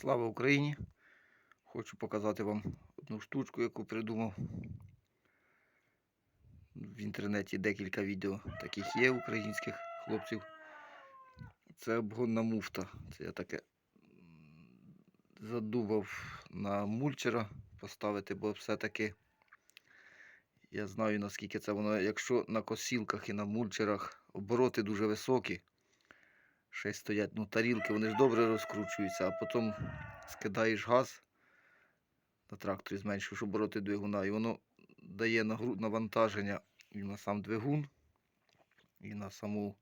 Слава Україні! Хочу показати вам одну штучку, яку придумав. В інтернеті декілька відео таких є українських хлопців. Це обгонна муфта. Це я таке задумав на мульчера поставити, бо все-таки я знаю наскільки це воно, якщо на косілках і на мульчерах обороти дуже високі, ще стоять ну, тарілки, вони ж добре розкручуються, а потім скидаєш газ на тракторі, зменшуєш обороти двигуна, і воно дає навантаження і на сам двигун, і на саму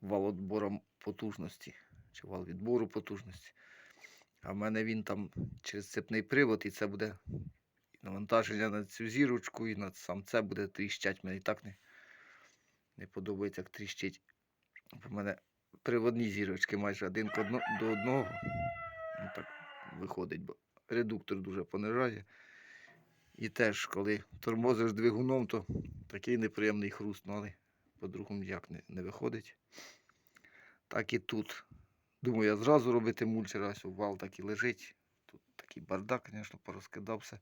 вал відбору потужності, чи вал відбору потужності. А в мене він там через цепний привод, і це буде навантаження на цю зірочку, і на сам це буде тріщать. Мені і так не, не подобається, як тріщить. В мене приводні зірочки майже один до одного. Ну, так виходить, бо редуктор дуже понижає. І теж, коли тормозиш двигуном, то такий неприємний хруст, ну, але по-другому ніяк не, не виходить. Так і тут. Думаю, я зразу робити мульчер, ось вал так і лежить. Тут такий бардак, звісно, порозкидався.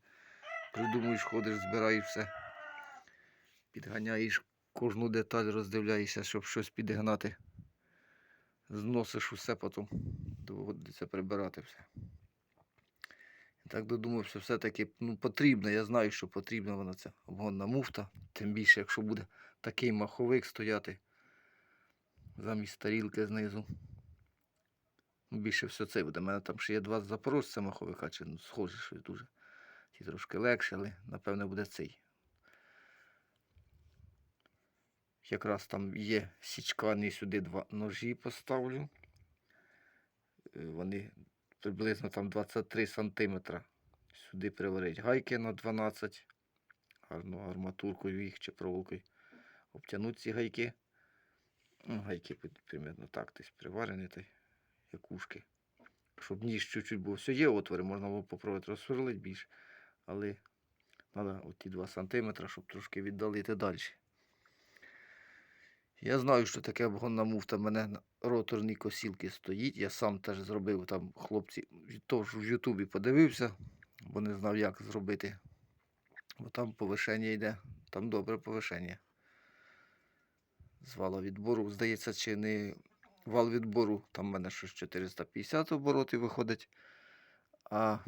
Придумуєш, ходиш, збираєш все. Підганяєш кожну деталь, роздивляєшся, щоб щось підігнати. Зносиш усе, потім доводиться прибирати все. Так додумався, все-таки ну, потрібно. Я знаю, що потрібна вона ця обгонна муфта. Тим більше, якщо буде такий маховик стояти замість тарілки знизу. Ну, більше все це буде. У мене там ще є два запорожця маховика, чи ну, схоже щось дуже. Ті трошки легше, але напевне буде цей. Якраз там є січкані сюди два ножі поставлю. Е, Вони приблизно там 23 сантиметра. Сюди приварить гайки на 12. Гарно арматуркою їх чи проволокою. Обтянуть ці гайки. Ну, гайки примерно так десь приварені, та й як ушки. Щоб ніж чуть-чуть був. Все є отвори, можна було попробувати розсверлити більше. Але треба оті 2 сантиметри, щоб трошки віддалити далі. Я знаю, що таке обгонна муфта. в мене на роторній косілки стоїть. Я сам теж зробив там хлопці, теж в Ютубі подивився, бо не знав, як зробити. Бо там повишення йде, там добре повишення. З вала відбору, здається, чи не вал відбору, там в мене щось 450 оборотів виходить. А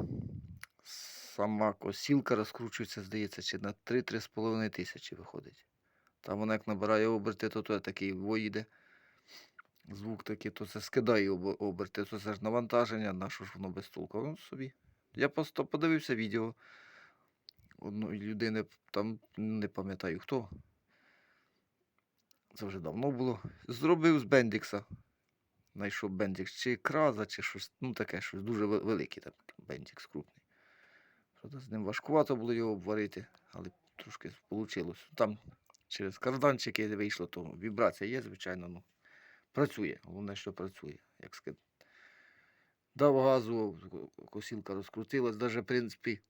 сама косілка розкручується, здається, чи на 3-3,5 тисячі виходить. Там вона як набирає оберти, то, то такий воїде. Звук такий, то це скидає оберти, то це ж навантаження, на що ж воно без толку. Ну, собі. Я просто подивився відео одної людини, там не пам'ятаю хто. Це вже давно було. Зробив з Бендікса. Знайшов Бендікс чи краза, чи щось, ну таке щось дуже ве- великий там Бендікс крупний. Правда, з ним важкувато було його обварити, але трошки вийшло. Там через карданчики вийшло, то вібрація є, звичайно, ну, працює. Головне, що працює. Як скид... Дав газу, косілка розкрутилась. Навіть, в принципі,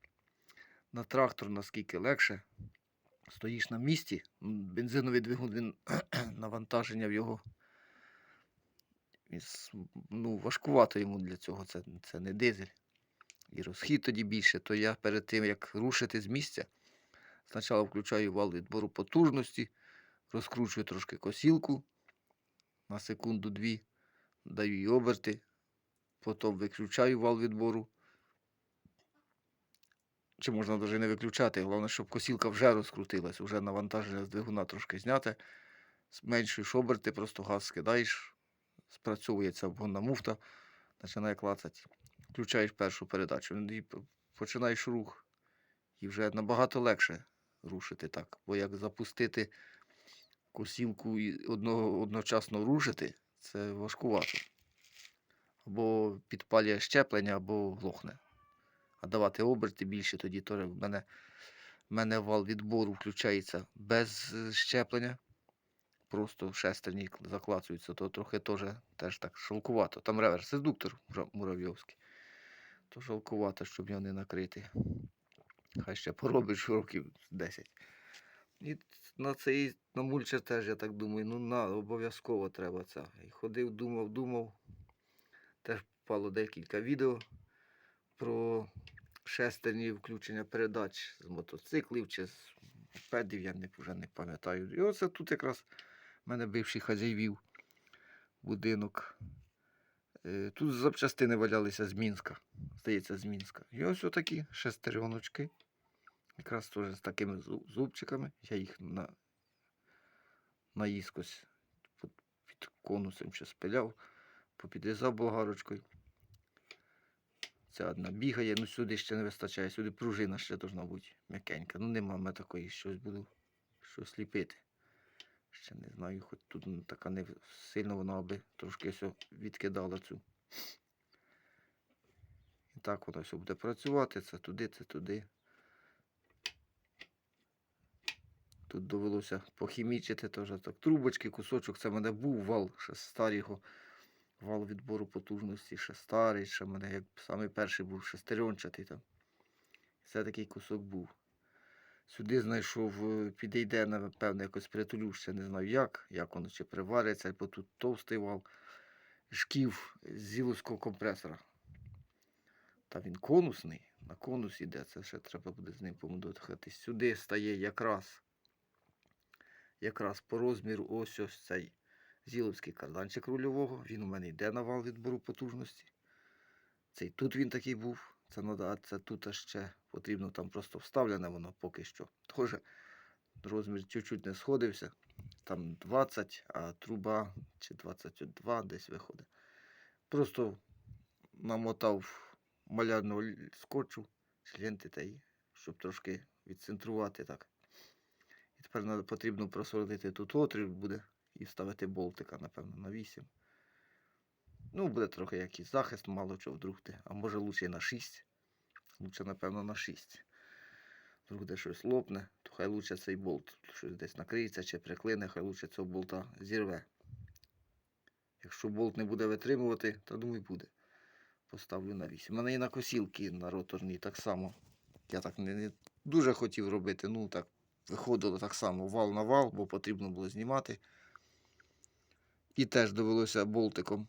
на трактор наскільки легше. Стоїш на місці, бензиновий двигун, він навантаження в його. Ну, важкувато йому для цього, це, це не дизель. І розхід тоді більше, то я перед тим, як рушити з місця, спочатку включаю вал відбору потужності, розкручую трошки косілку на секунду-дві, даю їй оберти, потім виключаю вал відбору. Чи можна навіть не виключати, головне, щоб косілка вже розкрутилась, вже навантаження з двигуна трошки зняте. Зменшуєш оберти, просто газ скидаєш, спрацьовує ця обгонна муфта, починає клацати. Включаєш першу передачу і починаєш рух. І вже набагато легше рушити так. Бо як запустити косілку і одного, одночасно рушити, це важкувато. Або підпалює щеплення, або глохне. А давати оберти більше, тоді теж в мене, в мене вал відбору включається без е, щеплення. Просто шестерні кл- заклацуються, то трохи теж, теж так шалкувато. Там реверс редуктор мура- муравйовський. То жалкувато, щоб його не накрити. Хай ще поробиш років 10. І на цей на мульчер теж, я так думаю, ну на, обов'язково треба це. І ходив, думав, думав. Теж впало декілька відео про шестерні включення передач з мотоциклів чи з мопедів, я не, вже не пам'ятаю. І оце тут якраз в мене бивший хазяїв будинок. Е, Тут запчастини валялися з Мінська. Здається, з Мінська. І ось отакі шестереночки. Якраз теж з такими зубчиками. Я їх на, наїскось під, конусом ще спиляв, попідрізав болгарочкою. Ця одна бігає, ну сюди ще не вистачає, сюди пружина ще должна бути м'якенька. Ну нема мене такої, щось буду щось ліпити. Ще не знаю, хоч тут ну, така не сильно вона аби трошки все відкидала цю. І так воно все буде працювати, це туди, це туди. Тут довелося похімічити теж так. Трубочки, кусочок. Це в мене був вал ще старого вал відбору потужності, ще старий, ще в мене як самий перший був шестеренчатий там. Це такий кусок був. Сюди знайшов, е, підійде, напевно, якось притулю, ще не знаю як, як воно чи привариться, бо тут товстий вал. Шків з зіловського компресора. Та він конусний, на конус іде, це ще треба буде з ним помудохати. Сюди стає якраз, якраз по розміру ось ось цей зіловський карданчик рульового. Він у мене йде на вал відбору потужності. Цей тут він такий був. Це надо, а це тут ще потрібно там просто вставлене воно поки що. Теж розмір чуть-чуть не сходився. Там 20, а труба чи 22 десь виходить. Просто намотав малярного скотчу чи ленти та й, щоб трошки відцентрувати так. І тепер потрібно просверлити тут отвір буде і вставити болтика, напевно, на 8. Ну, буде трохи якийсь захист, мало чого вдруг ти. А може лучше на 6. Лучше, напевно, на 6. Вдруг де щось лопне, то хай лучше цей болт щось десь накриється чи приклине, хай лучше цього болта зірве. Якщо болт не буде витримувати, то думаю буде. Поставлю на 8. У мене і на косілки на роторній так само. Я так не, не дуже хотів робити. Ну так, виходило так само вал на вал, бо потрібно було знімати. І теж довелося болтиком.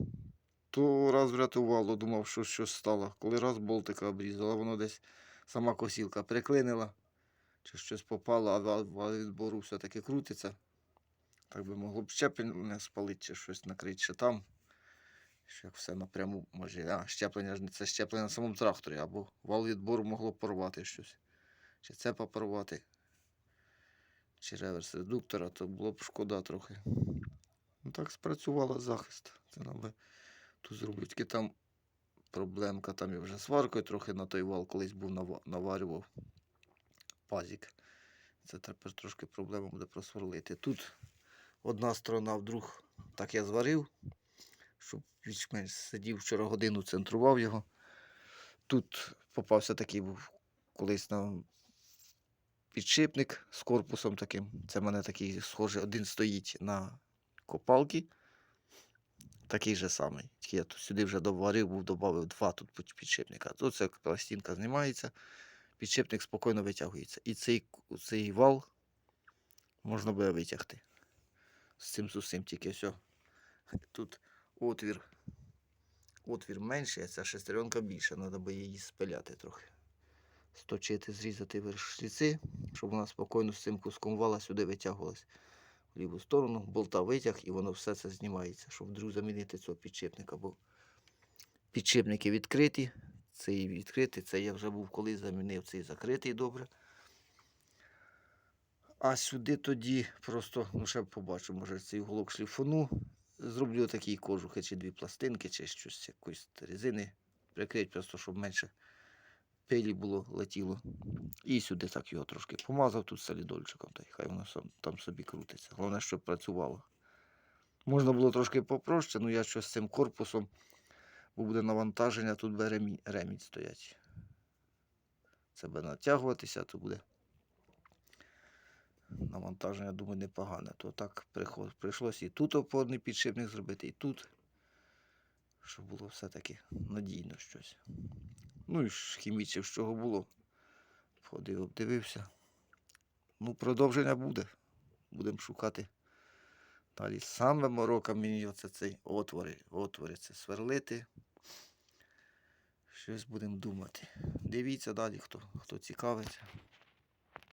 То раз врятувало, думав, що щось стало. Коли раз болтика обрізала, воно десь сама косілка приклинила, чи щось попало, а відбору все-таки крутиться. Так би могло б щеплення спалити, чи щось накрити ще там. Що як все напряму може. А, щеплення ж це щеплення на самому тракторі, або вал відбору могло порвати щось. Чи це порвати, чи реверс редуктора, то було б шкода трохи. Ну так спрацювала захист. Це нам би тут зробити. Тільки там проблемка, там я вже сваркою трохи на той вал колись був наварював пазік. Це тепер трошки проблема буде просверлити. Тут одна сторона вдруг так я зварив, щоб більш-менш сидів вчора годину, центрував його. Тут попався такий був колись на підшипник з корпусом таким. Це в мене такий схожий, один стоїть на копалки. Такий же самий. Я тут сюди вже доварив, був додав два тут підшипника. Тут ця пластинка знімається, підшипник спокійно витягується. І цей, цей вал можна буде витягти. З цим з усім тільки все. Тут отвір. Отвір менший, а ця шестеренка більша. Треба би її спиляти трохи. Сточити, зрізати верх шліци, щоб вона спокійно з цим куском вала сюди витягувалась ліву сторону, болта витяг, і воно все це знімається, щоб вдруг замінити цього підшипника. Бо підшипники відкриті, цей відкритий, це я вже був колись замінив, цей закритий добре. А сюди тоді просто, ну ще побачу, може цей уголок шліфону. Зроблю такий кожух, чи дві пластинки, чи щось якоїсь резини. Прикрить просто, щоб менше пилі було, летіло. І сюди так його трошки помазав тут солідольчиком, та й хай воно там собі крутиться. Головне, щоб працювало. Можна було трошки попроще, але я щось з цим корпусом, бо буде навантаження, тут буде ремінь, ремінь стоять. Це буде натягуватися, то буде навантаження, думаю, непогане. То так прийшлося і тут опорний підшипник зробити, і тут. Щоб було все-таки надійно щось. Ну і ж хімійців з чого було. Ходив, обдивився. Ну, продовження буде. Будемо шукати. Далі саме морока мені оце цей отвори. Отвори це сверлити. Щось будемо думати. Дивіться далі, хто, хто цікавиться.